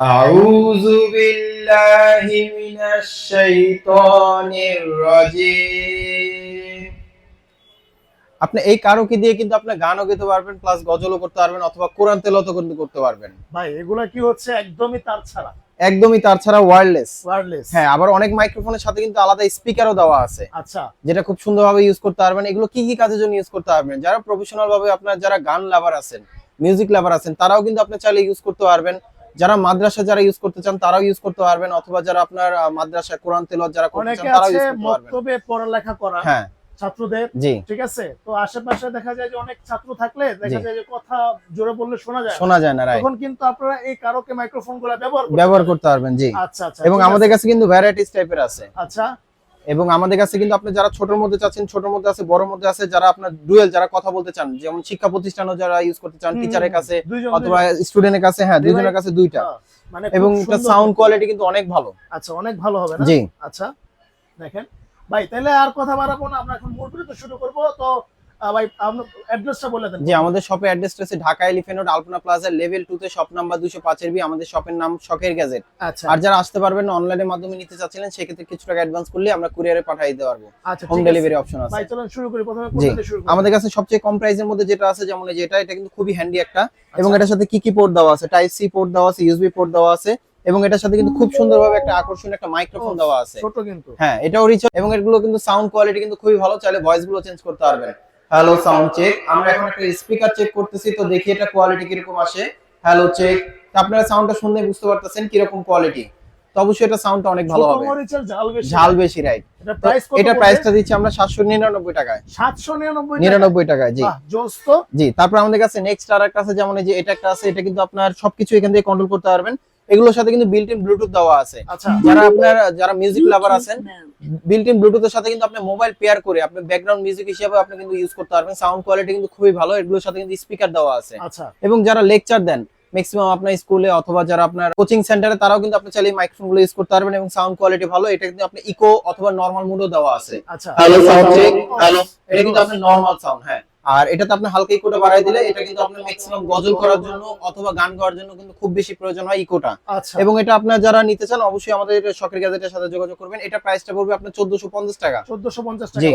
أعوذ بالله من الشيطان الرجيم আপনি এই কারোকে দিয়ে কিন্তু আপনি গানও গাইতে পারবেন প্লাস গজলও করতে পারবেন অথবা কোরআন তেলাওয়াতও কিন্তু করতে পারবেন ভাই এগুলা কি হচ্ছে একদমই তার ছাড়া একদমই তার ছাড়া ওয়্যারলেস ওয়্যারলেস হ্যাঁ আবার অনেক মাইক্রোফোনের সাথে কিন্তু আলাদা স্পিকারও দেওয়া আছে আচ্ছা যেটা খুব সুন্দরভাবে ইউজ করতে পারবেন এগুলো কি কি কাজের জন্য ইউজ করতে পারবেন যারা প্রফেশনাল ভাবে আপনার যারা গান লাভার আছেন মিউজিক লাভার আছেন তারাও কিন্তু আপনি চাইলে ইউজ করতে পারবেন যারা মাদ্রাসা যারা ইউজ করতে চান তারাও ইউজ করতে পারবেন অথবা যারা আপনার মাদ্রাসা কোরআন তেলাওয়াত যারা করতে চান তারাও ইউজ করতে পারবেন। মক্তবে পড়ালেখা করা হ্যাঁ। ছাত্রদের ঠিক আছে? তো আশেপাশে দেখা যায় যে অনেক ছাত্র থাকলে দেখা যায় যে কথা জোরে বললে শোনা যায় না। শোনা যায় না তখন কিন্তু আপনারা এই কারোকে মাইক্রোফোনগুলা ব্যবহার ব্যবহার করতে পারবেন জি। আচ্ছা আচ্ছা এবং আমাদের কাছে কিন্তু ভ্যারাইটিস টাইপের আছে। আচ্ছা। এবং আমাদের কাছে কিন্তু আপনি যারা ছোটর মধ্যে চাচ্ছেন ছোটর মধ্যে আছে বড় মধ্যে আছে যারা আপনার ডুয়েল যারা কথা বলতে চান যেমন শিক্ষা প্রতিষ্ঠানও যারা ইউজ করতে চান টিচারের কাছে অথবা। স্টুডেন্টের কাছে হ্যাঁ দুজনের দুইজনের কাছে দুইটা। হ্যাঁ, মানে এবং এটা সাউন্ড কোয়ালিটি কিন্তু অনেক ভালো। আচ্ছা অনেক ভালো হবে না? জি। আচ্ছা দেখেন। ভাই তাহলে আর কথা বাড়াবো না আমরা এখন মূল শুরু করব। তো ভাই অ্যাড্রেসটা বলে দেন। জি আমাদের শপে Dhaka road Alpana plaza level two তে শপ নাম্বার দুশো পাঁচের বি আমাদের শপের নাম শখের গ্যাজেট আচ্ছা। আর যারা আসতে পারবেন অনলাইনের মাধ্যমে নিতে চাচ্ছিলেন সেক্ষেত্রে কিছু টাকা অ্যাডভান্স করলে আমরা কুরিয়ারে পাঠিয়ে দিতে পারব। আচ্ছা হোম ঠিক আছে। ডেলিভারি অপশন আছে। ভাই চলুন শুরু করি। প্রথমে কোথা থেকে শুরু করি আমাদের কাছে সবচেয়ে কম প্রাইসের মধ্যে যেটা আছে যেমন এই যে এটা কিন্তু খুবই হ্যান্ডি একটা। এবং আচ্ছা। এটার সাথে কি কি পোর্ট দেওয়া আছে? টাইপ সি পোর্ট দেওয়া আছে ইউএসবি পোর্ট দেওয়া আছে এবং এটার সাথে কিন্তু খুব সুন্দরভাবে একটা আকর্ষণীয় একটা মাইক্রোফোন দেওয়া আছে। ছোট কিন্তু। হ্যাঁ এটাও এবং এগুলো কিন্তু সাউন্ড কোয়ালিটি কিন্তু খুবই ভালো চাইলে ভয়েসগুলো চেঞ্জ করতে পারবেন। হ্যালো সাউন্ড চেক আমরা এখন একটা স্পিকার চেক করতেছি তো দেখি এটা কোয়ালিটি কীরকম আসে। হ্যালো চেক আপনারা সাউন্ডটা শুনলে বুঝতে পারতেছেন কীরকম কোয়ালিটি তো অবশ্যই এটা সাউন্ডটা অনেক ভালো হবে। ঝাল বেশি রাইট এটা প্রাইস কত এটা প্রাইসটা দিচ্ছি আমরা সাতশো নিরানব্বই টাকায়। 799 নিরানব্বই টাকায়? জি। বাহ জোস তো জি তারপর আমাদের কাছে নেক্সট আর একটা আছে যেমন এই যে এটা একটা আছে এটা কিন্তু আপনার সবকিছু এখান থেকে কন্ট্রোল করতে পারবেন। এগুলোর সাথে কিন্তু বিল্ট ইন ব্লুটুথ দেওয়া আছে। আচ্ছা। যারা আপনার যারা মিউজিক লাভার আছেন বিল্ট ইন ব্লুটুথের সাথে কিন্তু আপনি মোবাইল পেয়ার করে আপনি ব্যাকগ্রাউন্ড মিউজিক হিসেবে আপনি কিন্তু ইউজ করতে পারবেন। সাউন্ড কোয়ালিটি কিন্তু খুবই ভালো এগুলোর সাথে কিন্তু স্পিকার দেওয়া আছে। আচ্ছা। এবং যারা লেকচার দেন ম্যাক্সিমাম আপনার স্কুলে অথবা যারা আপনার কোচিং সেন্টারে তারাও কিন্তু আপনি চাইলে মাইক্রোফোনগুলো ইউজ করতে পারবেন এবং সাউন্ড কোয়ালিটি ভালো এটা কিন্তু আপনি ইকো অথবা নর্মাল মোডও দেওয়া আছে। আচ্ছা। হ্যালো সাউন্ড চেক হ্যালো এটা কিন্তু আপনার নরমাল সাউন্ড হ্যাঁ। আর এটাতে আপনি হালকা ইকোটা বাড়াই দিলে এটা কিন্তু আপনার ম্যাক্সিমাম গজল করার জন্য অথবা গান গাওয়ার জন্য কিন্তু খুব বেশি প্রয়োজন হয় ইকোটা। আচ্ছা। এবং এটা আপনার যারা নিতে চান অবশ্যই আমাদের শখের গ্যাজেটের সাথে যোগাযোগ করবেন। এটা প্রাইসটা পড়বে আপনার চোদ্দশো পঞ্চাশ টাকা। 1450 টাকা।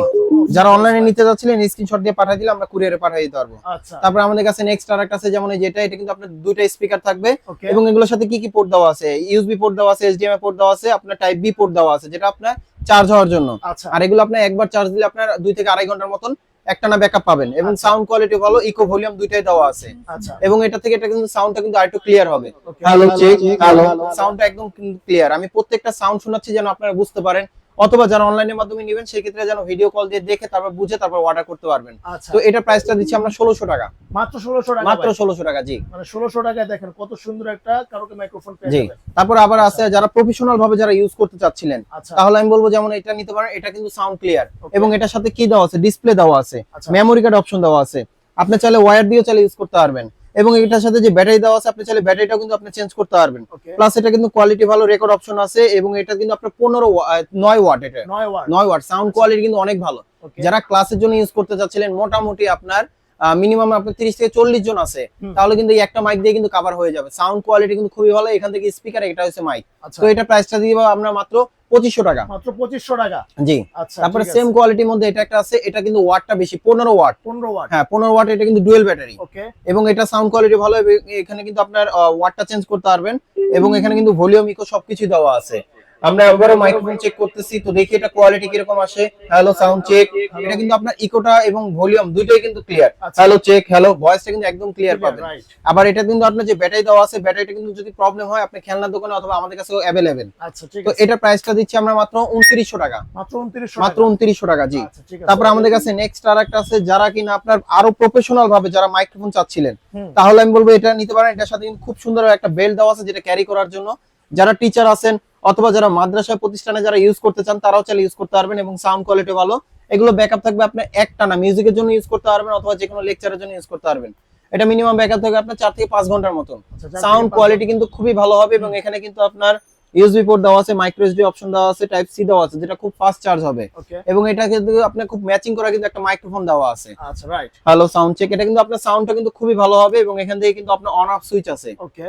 যারা অনলাইনে নিতে যাচ্ছিলেন স্ক্রিনশট দিয়ে পাঠিয়ে দিলে আমরা কুরিয়ারে পাঠিয়ে দিতে পারব। আচ্ছা। তারপর আমাদের কাছে নেক্সট আর একটা আছে যেমন এই যেটা এটা কিন্তু আপনার দুইটা স্পিকার থাকবে। এবং এগুলোর সাথে কি কি পোর্ট দেওয়া আছে? ইউএসবি পোর্ট দেওয়া আছে এইচডিএমআই পোর্ট দেওয়া আছে আপনার টাইপ বি পোর্ট দেওয়া আছে যেটা আপনার চার্জ হওয়ার জন্য। আচ্ছা। আর এগুলো আপনার একবার চার্জ দিলে আপনার দুই থেকে আড়াই ঘণ্টার মতন একটানা ব্যাকআপ পাবেন। এবং আচ্ছা। সাউন্ড কোয়ালিটি ভালো ইকো ভলিউম দুইটাই দেওয়া আছে। আচ্ছা। এবং এটা থেকে এটা কিন্তু সাউন্ডটা কিন্তু আরেকটু ক্লিয়ার হবে। ভালো চেক ভালো সাউন্ডটা একদম ক্লিয়ার আমি প্রত্যেকটা সাউন্ড শোনাচ্ছি যেন আপনারা বুঝতে পারেন। অথবা যারা অনলাইনের মাধ্যমে নেবেন সেই ক্ষেত্রে যেন ভিডিও কল দিয়ে দেখে তারপর বুঝে তারপর অর্ডার করতে পারবেন। আচ্ছা। তো এটা প্রাইসটা দিচ্ছি আমরা ষোলোশো টাকা। মাত্র 1600 টাকা মাত্র ভাই। ষোলোশো টাকা জি। মানে 1600 টাকায় দেখেন কত সুন্দর একটা কারোকে মাইক্রোফোন পেয়ে জি। তারপর আবার আছে যারা প্রফেশনাল ভাবে যারা ইউজ করতে চাচ্ছিলেন আচ্ছা। তাহলে আমি বলব যেমন এটা নিতে পারেন এটা কিন্তু সাউন্ড ক্লিয়ার এবং এটার সাথে কি দেওয়া আছে? ডিসপ্লে দেওয়া আছে। মেমোরি কার্ড অপশন দেওয়া আছে। আপনি চাইলে ওয়্যার দিয়েও চাইলে ইউজ করতে পারবেন। এবং এটার সাথে যে ব্যাটারি দেওয়া আছে আপনি চাইলে ব্যাটারিটাও কিন্তু আপনি চেঞ্জ করতে পারবেন। প্লাস এটা কিন্তু কোয়ালিটি ভালো রেকর্ড অপশন আছে এবং এটা কিন্তু আপনার পনেরো নয় ওয়াট এটা। নয় ওয়াট। সাউন্ড কোয়ালিটি কিন্তু অনেক ভালো। যারা ক্লাসের জন্য ইউজ করতে চাচ্ছিলেন মোটামুটি আপনার মিনিমাম আপনার তিরিশ থেকে চল্লিশ জন আছে তাহলে কিন্তু একটা মাইক দিয়ে কিন্তু কভার হয়ে যাবে। সাউন্ড কোয়ালিটি কিন্তু খুবই ভালো। এখান থেকে স্পিকার এটা হচ্ছে মাইক আচ্ছা। তো এটা প্রাইসটা দিয়ে আমরা মাত্র পঁচিশশো টাকা। মাত্র পঁচিশশো টাকা? জি। আচ্ছা তারপরে সেম কোয়ালিটির মধ্যে এটা একটা আছে এটা কিন্তু ওয়াটটা বেশি পনেরো ওয়াট 15 ওয়াট হ্যাঁ পনেরো ওয়াট এটা কিন্তু ডুয়েল ব্যাটারি ওকে এবং এটা সাউন্ড কোয়ালিটি ভালো এখানে কিন্তু আপনার ওয়াটটা চেঞ্জ করতে পারবেন। এবং এখানে কিন্তু ভলিউম ইকো সবকিছু দেওয়া আছে। আমরা একবারও মাইক্রোফোন চেক করতেছি তো দেখি এটা কোয়ালিটি কীরকম আসে। হ্যালো সাউন্ড চেক এটা কিন্তু আপনার ইকোটা এবং ভলিউম দুইটাই কিন্তু ক্লিয়ার আচ্ছা। হ্যালো চেক হ্যালো ভয়েসটা কিন্তু একদম ক্লিয়ার পাবেন। আবার এটা কিন্তু আপনার যে ব্যাটারি দেওয়া আছে ব্যাটারিটা কিন্তু যদি প্রবলেম হয় আপনি খেলনার দোকানে অথবা আমাদের কাছেও অ্যাভেলেবেল আচ্ছা ঠিক তো এটা প্রাইসটা দিচ্ছি আমরা মাত্র উনত্রিশশো টাকা। মাত্র 2900 মাত্র টাকা। উনত্রিশশো টাকা জি। আচ্ছা আছে। তারপর আমাদের কাছে নেক্সট আর একটা আছে যারা কিনা আপনার আরও প্রফেশনাল ভাবে যারা মাইক্রোফোন চাচ্ছিলেন তাহলে আমি বলব এটা নিতে পারেন। এটার সাথে কিন্তু খুব সুন্দর একটা বেল্ট দেওয়া আছে যেটা ক্যারি করার জন্য। যারা টিচার আছেন অথবা যারা মাদ্রাসা প্রতিষ্ঠানে যারা ইউজ করতে চান তারাও চাইলে ইউজ করতে পারবেন এবং সাউন্ড কোয়ালিটি ভালো। এগুলো ব্যাকআপ থাকবে আপনার একটা না মিউজিকের জন্য ইউজ করতে পারবেন অথবা যে কোনো লেকচারের জন্য ইউজ করতে পারবেন। এটা মিনিমাম ব্যাকআপ থাকবে আপনার চার থেকে পাঁচ ঘণ্টার মতন। আচ্ছা, সাউন্ড কোয়ালিটি কিন্তু খুবই ভালো হবে এবং এখানে কিন্তু আপনার ইউএসবি পোর্ট দেওয়া আছে মাইক্রো এসডি অপশন দেওয়া আছে টাইপ সি দেওয়া আছে যেটা খুব ফাস্ট চার্জ হবে। এবং এটা কিন্তু আপনার খুব ম্যাচিং করা কিন্তু একটা মাইক্রোফোন দেওয়া আছে। আচ্ছা রাইট হ্যালো সাউন্ড চেক এটা কিন্তু আপনার সাউন্ডটা কিন্তু খুবই ভালো হবে এবং এখান থেকে কিন্তু আপনার অন অফ সুইচ আছে। ওকে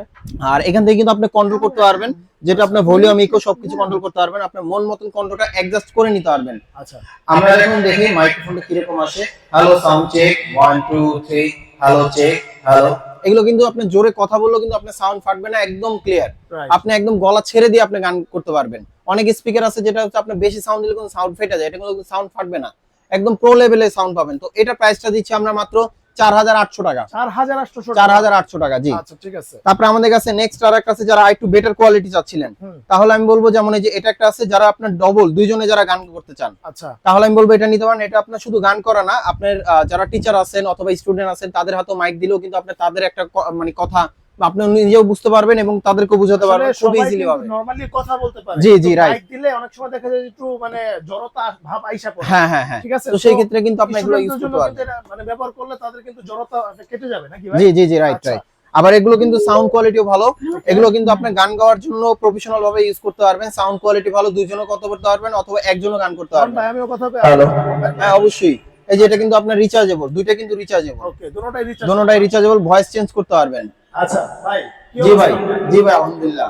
আর এখান থেকে কিন্তু আপনি কন্ট্রোল করতে পারবেন যেটা আপনার ভলিউম ইকো সবকিছু কন্ট্রোল করতে পারবেন। আপনার মন মতন কন্ট্রোলটা অ্যাডজাস্ট করে নিতে পারবেন। আচ্ছা। আমরা এখন দেখি মাইক্রোফোনটা কীরকম আসে hello sound check one two three hello check hello এগুলো কিন্তু আপনি জোরে কথা বললেও কিন্তু আপনার সাউন্ড ফাটবে না একদম ক্লিয়ার আপনি একদম গলা ছেড়ে দিয়ে আপনি গান করতে পারবেন। অনেক স্পিকার আছে যেটা হচ্ছে আপনার বেশি সাউন্ড দিলে কিন্তু সাউন্ড ফেটে যায় এটা কিন্তু সাউন্ড ফাটবে না। একদম প্রো লেভেলে সাউন্ড পাবেন। তো এটা প্রাইসটা দিচ্ছি আমরা মাত্র চার হাজার আটশো টাকা। চার হাজার আটশো চার হাজার আটশো টাকা জি। আচ্ছা ঠিক আছে। তারপরে আমাদের কাছে নেক্সট আর একটা আছে যারা একটু বেটার কোয়ালিটি চাচ্ছিলেন। তাহলে আমি বলব যেমন এই যে এটা একটা আছে যারা আপনার ডবল দুইজনে যারা গান করতে চান। আচ্ছা। তাহলে আমি বলব এটা নিতে পারেন এটা আপনার শুধু গান করা না আপনার যারা টিচার আছেন অথবা স্টুডেন্ট আছেন তাদের হাতে মাইক দিলেও কিন্তু আপনার তাদের একটা মানে কথা আপনি নিজেও বুঝতে পারবেন এবং তাদেরকে বুঝাতে পারবেন খুব ইজিলি হবে। নরমালি কথা বলতে পারে। জি, জি, right. দিলে অনেক সময় দেখা যায় একটু মানে জড়তা ভাব আইসা পড়ে। হ্যাঁ হ্যাঁ হ্যাঁ। ঠিক আছে? তো সেই ক্ষেত্রে কিন্তু আপনি এগুলো ইউজ করতে পারবেন। মানে ব্যবহার করলে তাদের কিন্তু জড়তা কেটে যাবে নাকি ভাই? জি জি জি রাইট আচ্ছা। রাইট আবার এগুলো কিন্তু সাউন্ড কোয়ালিটিও ভালো। এগুলো কিন্তু আপনি গান গাওয়ার জন্য প্রফেশনাল ভাবে ইউজ করতে পারবেন। সাউন্ড কোয়ালিটি ভালো দুইজনও কথা বলতে পারবেন অথবা একজনও গান করতে পারবেন। ভাই আমিও কথা Hello. হ্যাঁ অবশ্যই। এই যে এটা কিন্তু আপনার রিচার্জেবল দুইটা কিন্তু রিচার্জেবল ওকে দুটোটাই রিচার্জ দোনোটাই রিচার্জেবল ভয়েস চেঞ্জ করতে পারবেন। আচ্ছা ভাই জি ভাই জি ভাই আলহামদুলিল্লাহ।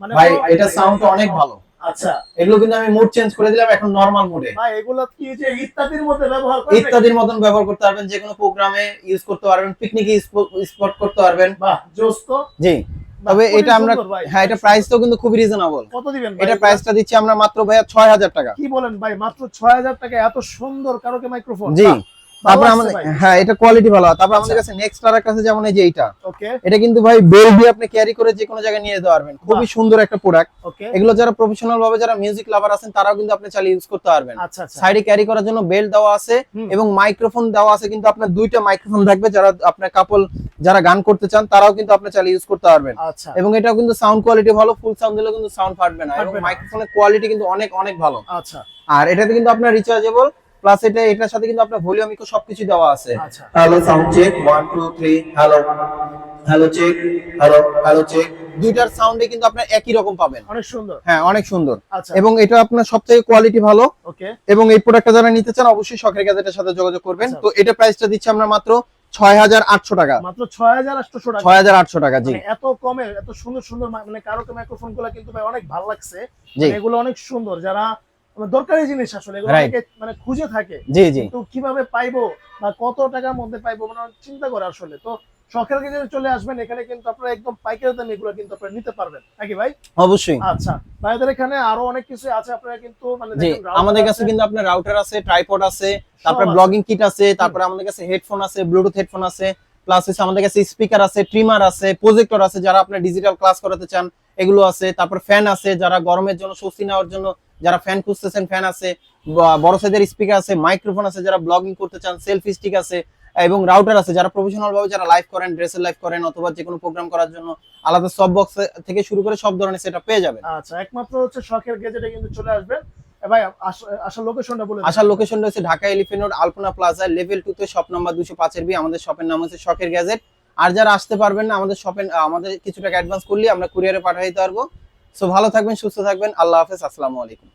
মানে ভাই এটা সাউন্ডটা অনেক ভালো। আচ্ছা। এগুলো কিন্তু আমি মুড চেঞ্জ করে দিলাম এখন নরমাল মোডে ভাই এগুলো কি যে ইত্যাদির মধ্যে ব্যবহার ইত্যাদির মতন ব্যবহার করতে পারবেন যে কোনো প্রোগ্রামে ইউজ করতে পারবেন পিকনিকে স্পট করতে পারবেন। বাহ জোস তো। জি। তবে এটা আমরা। হ্যাঁ এটা প্রাইসটাও কিন্তু খুবই রিজনেবল কত দিবেন এটা? প্রাইসটা দিচ্ছি আমরা মাত্র ভাইয়া ছয় হাজার টাকা। কি বলেন ভাই মাত্র ছয় হাজার টাকা এত সুন্দর কারোকে মাইক্রোফোন জি। তারপর আমাদের। হ্যাঁ এটা কোয়ালিটি ভালো। তারপর আমাদের কাছে নেক্সট আর একটা আছে যেমন এই যে ওকে এটা কিন্তু ভাই বেল দিয়ে আপনি ক্যারি করে যে কোনো জায়গায় নিয়ে যেতে পারবেন। খুবই সুন্দর একটা প্রোডাক্ট ওকে এগুলো যারা প্রফেশনাল ভাবে যারা মিউজিক লাভার আছেন তারাও কিন্তু আপনি চালিয়ে ইউজ করতে পারবেন। আচ্ছা আচ্ছা। সাইডে ক্যারি করার জন্য বেল্ট দেওয়া আছে এবং মাইক্রোফোন দেওয়া আছে কিন্তু আপনার দুইটা মাইক্রোফোন থাকবে। যারা আপনার কাপল যারা গান করতে চান তারাও কিন্তু আপনি চালিয়ে ইউজ করতে পারবেন। আচ্ছা। এবং এটাও কিন্তু সাউন্ড কোয়ালিটি ভালো ফুল সাউন্ড কিন্তু সাউন্ড ফাটবে না। এবং মাইক্রোফোনের কোয়ালিটি কিন্তু অনেক অনেক ভালো। আচ্ছা। আর এটাতে কিন্তু আপনার রিচার্জেবল প্লাস এটা এটার সাথে কিন্তু আপনার ভলিউম ইকো সবকিছু দেওয়া আছে। আচ্ছা। Hello sound check one two three hello hello check hello hello check দুইটার সাউন্ডে কিন্তু আপনার একই রকম পাবেন। অনেক সুন্দর। হ্যাঁ অনেক সুন্দর। আচ্ছা। এবং এটা আপনার সবথেকে কোয়ালিটি ভালো। ওকে। এবং এই প্রোডাক্টটা যারা নিতে চান অবশ্যই শখের গ্যাজেটের সাথে যোগাযোগ করবেন। আচ্ছা। তো এটা প্রাইসটা দিচ্ছি আমরা মাত্র ছয় হাজার আটশো টাকা। মাত্র ছয় হাজার আটশো টাকা। ছয় হাজার আটশো টাকা জি। মানে এত কমে এত সুন্দর সুন্দর মা- কারোকে মাইক্রোফোনগুলো কিন্তু ভাই অনেক ভালো লাগছে। জি। এগুলো অনেক সুন্দর। যারা দরকারি জিনিস আসলে মানে খুঁজে থাকে জি জি। কিন্তু কীভাবে পাইবো বা কত টাকার মধ্যে পাইবো মানে চিন্তা করে আসলে। তো শখের কাছে চলে আসবেন এখানে কিন্তু আপনারা একদম পাইকারি দামে এগুলো কিন্তু আপনারা নিতে পারবেন। নাকি ভাই? অবশ্যই। আচ্ছা ভাইদের এখানে আরও অনেক কিছু আছে আপনারা কিন্তু মানে আমাদের কাছে কিন্তু আপনার রাউটার আছে ট্রাইপড আছে তারপরে ব্লগিং কিট আছে তারপরে আমাদের কাছে হেডফোন আছে ব্লুটুথ হেডফোন আছে প্লাস হচ্ছে আমাদের কাছে স্পিকার আছে ট্রিমার আছে প্রজেক্টর আছে, যারা আপনার ডিজিটাল ক্লাস করাতে চান, এগুলো আছে। তারপর ফ্যান আছে, যারা গরমের জন্য স্বস্তি নেওয়ার জন্য, যারা ফ্যান খুঁজতেছেন ফ্যান আছে। বড় সাইজের স্পিকার আছে মাইক্রোফোন আছে, যারা ব্লগিং করতে চান সেলফি স্টিক আছে, এবং রাউটার আছে, যারা প্রফেশনাল ভাবে যারা লাইভ করেন ড্রেসের লাইভ করেন, অথবা যে কোনো প্রোগ্রাম করার জন্য আলাদা সব বক্স থেকে শুরু করে সব ধরনের সেটা পেয়ে যাবেন। আচ্ছা একমাত্র হচ্ছে শখের গেজেটে কিন্তু চলে আসবেন এ আসার রোড আলপনা প্লাজা লেভেল পাঁচের আমাদের শপের নাম হচ্ছে শখের গ্যাজেট আর যারা আসতে পারবেন না, আমাদের শপে আমাদের কিছু টাকা অ্যাডভান্স করলে আমরা কুরিয়ারে পাঠিয়ে দিতে পারব। ভালো থাকবেন, সুস্থ থাকবেন, আল্লাহ হাফেজ, আসসালামু আলাইকুম।